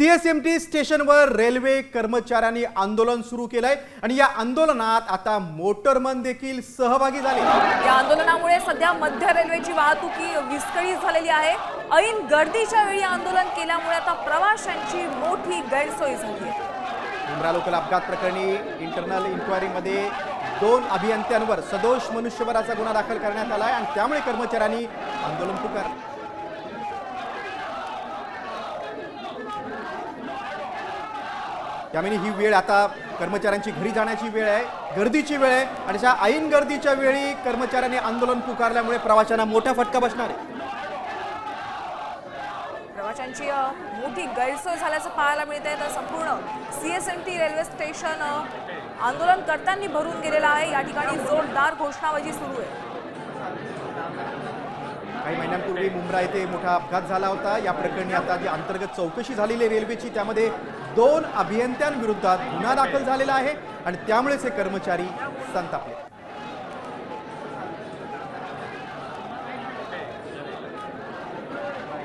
CSMT स्टेशनवर railway कर्मचाऱ्यांनी आंदोलन सुरू केलंय आणि या आंदोलनात आता मोटरमन देखील सहभागी झाले. या आंदोलनामुळे सध्या मध्य रेल्वेची वाहतुकी विस्कळीत झालेली आहे. ऐन गर्दीच्या वेळी आंदोलन केल्यामुळे आता प्रवाशांची मोठी गैरसोय झाली आहे. मुंब्रा लोकल अपघात प्रकरणी इंटरनल इन्क्वायरीमध्ये दोन अभियंत्यांवर सदोष मनुष्यबळाचा गुन्हा दाखल करण्यात आलाय आणि त्यामुळे कर्मचाऱ्यांनी आंदोलन पुकारलं. त्यामुळे ही वेळ आता कर्मचाऱ्यांची घरी जाण्याची वेळ आहे गर्दीची वेळ आहे आणि अशा ऐन गर्दीच्या वेळी कर्मचाऱ्यांनी आंदोलन पुकारल्यामुळे प्रवाशांना मोठा फटका बसणार आहे. प्रवाशांची मोठी गैरसोय झाल्याचं पाहायला मिळत आहे तर संपूर्ण सीएसएमटी रेल्वे स्टेशन अ, आंदोलनकर्त्यांनी भरून गेलेलं आहे. या ठिकाणी जोरदार घोषणाबाजी सुरू आहे. काही महिन्यांपूर्वी मुंब्रा येथे मोठा अपघात झाला होता. या प्रकरणी आता जी अंतर्गत चौकशी झालेली आहे रेल्वेची त्यामध्ये दोन अभियंत्यांविरोधात गुन्हा दाखल झालेला आहे आणि त्यामुळेच हे कर्मचारी संतापले.